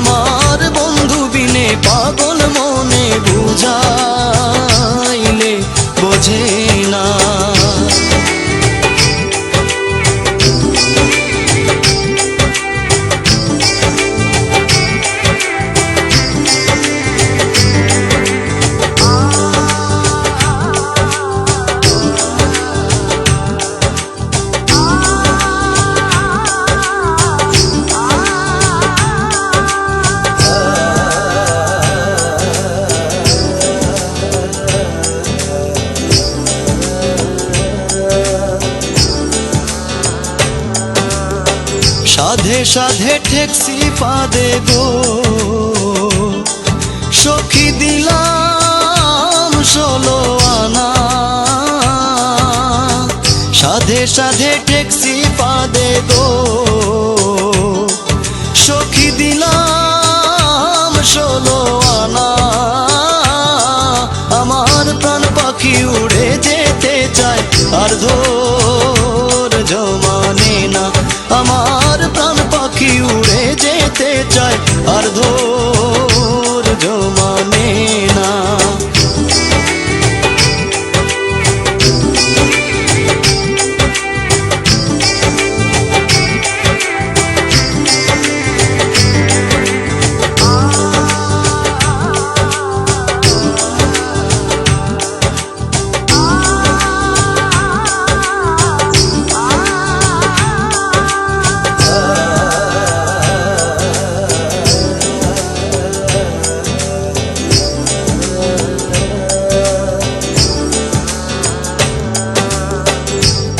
আমার বন্ধু বিনে পাগল মনে বুঝাইলে সাধে ঠেকছি পাদে গো। সখী দিলাম ষোলো আনা। সাধে সাধে ঠেকসি পাদে গো। সখী দিলাম Ardor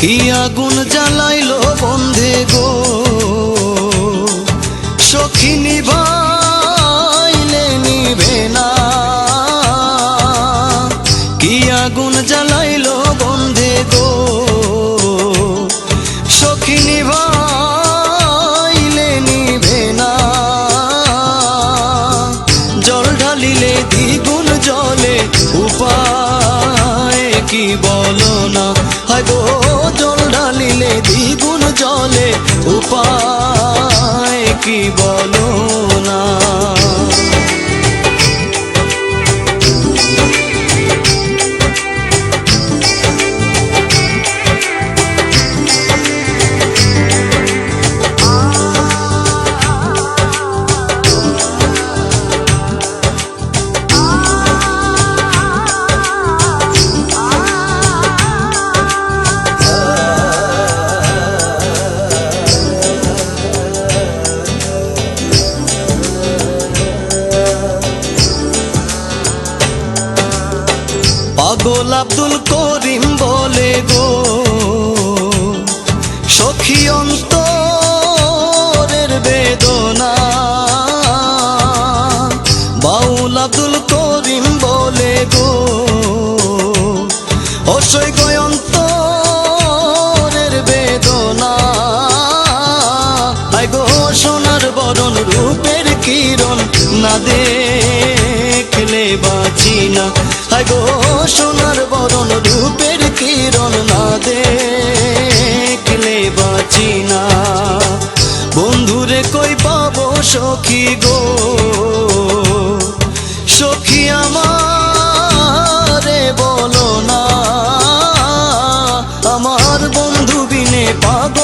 কি আগুন জ্বালাইলো বন্ধে গো? সখী কি বলো না? হয় গো জল ঢালিলে দ্বিগুণ জলে উপায় কি বলো? পাগল আব্দুল করিম বলে গো, সখী অন্তরের বেদনা। বাউল আব্দুল করিম বলে গো, অসই অন্তরের বেদনা। আই গো সোনার বরণ, রূপের কিরণ, না দেখলে বাঁচি না। গো সোনার বরণ রূপের কিরণ না দেখলে বাঁচি না। বন্ধুরে কই পাবো সখী গো? সখী আমারে বলো না, আমার বন্ধু বিনে পাগল